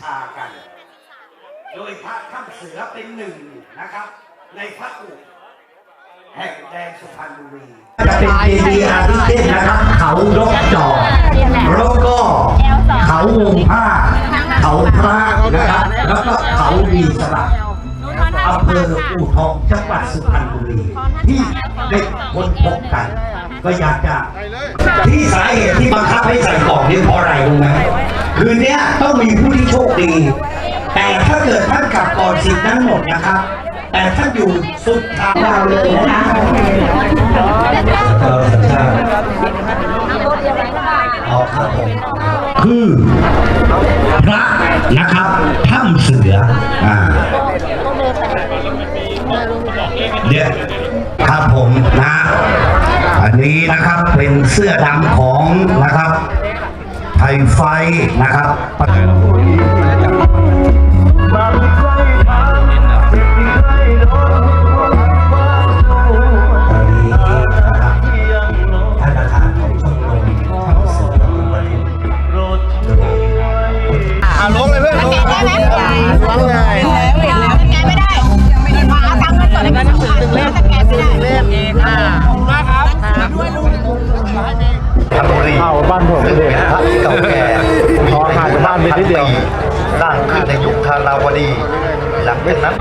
ชากัน โดยพระถ้ำเสือเป็นหนึ่งนะครับ ในพระอุแห่งแดนสุพรรณบุรีจะเป็นเจดีย์อาทิเทศนะครับ เขาดกจอกแล้วก็เขาวงผ้า เขาพระนะครับ แล้วก็เขาดีสลับอำเภออู่ทองจังหวัดสุพรรณบุรีที่ได้คนพบกัน ก็อยากจะ ที่สาเหตุที่บังคับให้ใส่กล่องนี่เพราะอะไรรู้ไหมคืนเนี้ยต้องมีผู้ที่โชคดี แต่ถ้าเกิดท่านกลับก่อนสิทธิ์นั้นหมดนะครับ แต่ท่านอยู่สุดทางเราเลยนะคะเราสัญชาติเอาครับผมคือพระนะครับถ้ำเสืออ่าเดี๋ยวครับผมนะ อันนี้นะครับเป็นเสื้อดำของนะครับไทยไฟนะครับตอนนี้นะครับท่านประธานของชมรมทัพเสือวันนี้อะลงเลยเพื่อนลงได้ไหมลงเลย บ้านผมเด็กพระเก่าแก่พอห่างจากบ้านไปนิดเดียวสร้างขึ้นในยุคธาราวดี หลังจากนั้น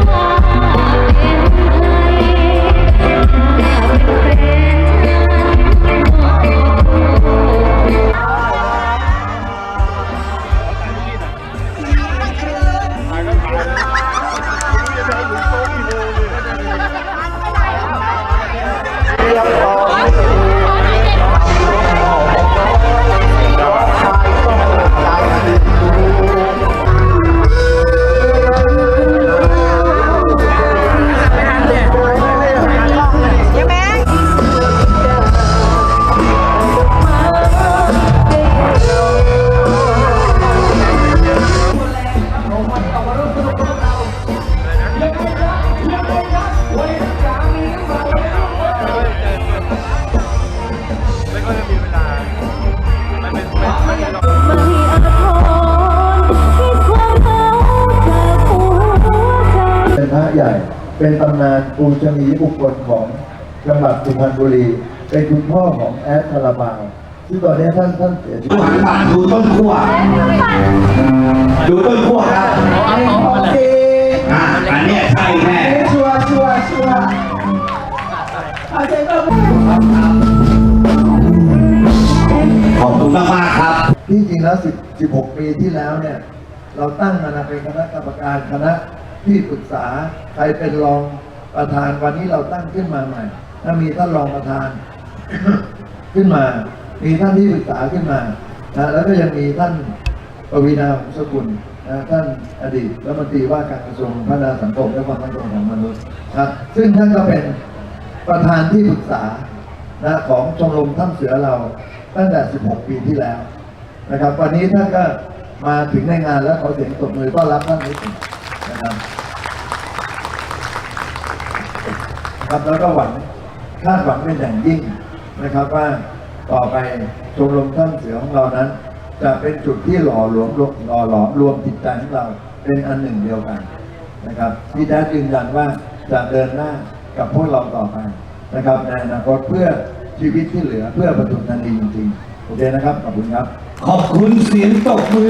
ใหญ่ เป็นตำนานปูชนียบุคคลของจังหวัดสุพรรณบุรี เป็นคุณพ่อของแอดคาราบาวซึ่งตอนนี้ท่านท่านเสียชีดูวิตหันมาดูต้นขั้วดูต้นขั้วครับอ่าอันเนี้ยใช่แน่ชัวร์ชัวร์ชัวร์ขอบคุณมากๆครับ ที่จริงแล้ว10 16 ปีที่แล้วเนี่ย เราตั้งมานะเป็นคณะกรรมการคณะ ที่ปรึกษาใครเป็นรองประธานวันนี้เราตั้งขึ้นมาใหม่ ถ้ามีท่านรองประธาน ขึ้นมา มีท่านที่ปรึกษาขึ้นมานะแล้วก็ยังมีท่านปวีณาหงสกุลนะท่านอดีตรัฐมนตรีว่าการกระทรวงพัฒนาสังคมและความมั่นคงของมนุษย์นะซึ่งท่านก็เป็นประธานที่ปรึกษานะของชมรมถ้ำเสือเราตั้งแต่ 16 ปีที่แล้วนะครับ วันนี้ท่านก็มาถึงในงานแล้วขอเสียงตบมือต้อนรับท่านนิดหนึ่ง ครับครับแล้วก็หวังคาดหวังเป็นอย่างยิ่งนะครับว่าต่อไปชมรมท่านเสือของเรานั้น จะเป็นจุดที่หล่อหลวมหล่อหลอมรวมจิตใจของเราเป็นอันหนึ่งเดียวกันนะครับพี่แท้ยืนยันว่าจะเดินหน้ากับพวกเราต่อไปนะครับในอนาคตเพื่อชีวิตที่เหลือเพื่อปทุมธานีจริงๆโอเคนะครับขอบคุณครับ ขอบคุณเสียงตบมือ